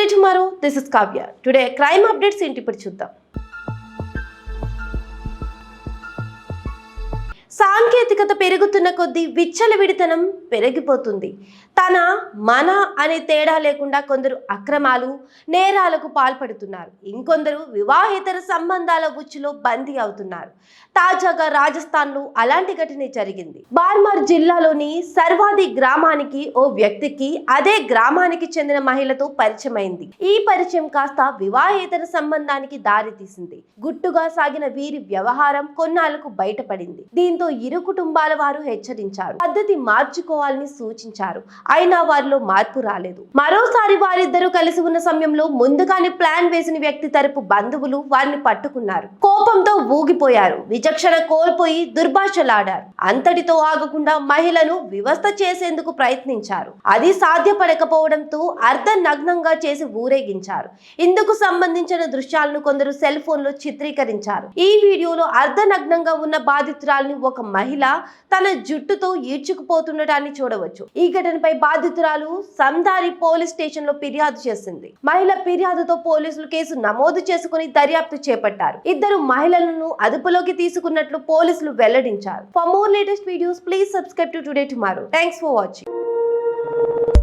Today tomorrow this is Kavya today crime updates ఏంటి ఇప్పుడు చూద్దాం. సాంకేతికత పెరుగుతున్న కొద్దీ విచ్చలవిడితనం పెరిగిపోతుంది. తన మన అనే తేడా లేకుండా కొందరు అక్రమాలు నేరాలకు పాల్పడుతున్నారు. ఇంకొందరు వివాహేతర సంబంధాల ఉచ్చులో బందీ అవుతున్నారు. తాజాగా రాజస్థాన్లో అలాంటి ఘటన జరిగింది. బార్మర్ జిల్లాలోని సర్వాది గ్రామానికి ఓ వ్యక్తికి అదే గ్రామానికి చెందిన మహిళతో పరిచయం అయింది ఈ పరిచయం కాస్త వివాహేతర సంబంధానికి దారి తీసింది గుట్టుగా సాగిన వీరి వ్యవహారం కొన్నాళ్ళకు బయటపడింది. దీంతో ఇరుకు కుటుంబాల వారు హెచ్చరించారు. పద్ధతి మార్చుకోవాలని సూచించారు. అయినా వారిలో మార్పు రాలేదు. మరోసారి వారిద్దరూ కలిసి ఉన్న సమయంలో ముందుగానే ప్లాన్ వేసిన వ్యక్తి తరపు బంధువులు వారిని పట్టుకున్నారు. కోపంతో ఊగిపోయారు. విచక్షణ కోల్పోయి దుర్భాషలాడారు. అంతటితో ఆగకుండా మహిళను వ్యవస్థ చేసేందుకు ప్రయత్నించారు. అది సాధ్యపడకపోవడంతో అర్ధనగ్నంగా చేసి ఊరేగించారు. ఇందుకు సంబంధించిన దృశ్యాలను కొందరు సెల్ ఫోన్లో చిత్రీకరించారు. ఈ వీడియోలో అర్ధ నగ్నంగా ఉన్న బాధితురాల్ని ఒక మహిళ తన జుట్టుతో ఈడ్చుకుపోతుండటాన్ని చూడవచ్చు. ఈ ఘటనపై బాధితురాలు సందారి పోలీస్ స్టేషన్లో ఫిర్యాదు చేసింది. మహిళ ఫిర్యాదుతో పోలీసులు కేసు నమోదు చేసుకుని దర్యాప్తు చేపట్టారు. ఇద్దరు మహిళలను అదుపులోకి తీసుకున్నట్లు పోలీసులు వెల్లడించారు. For more latest videos please subscribe to today tomorrow thanks for watching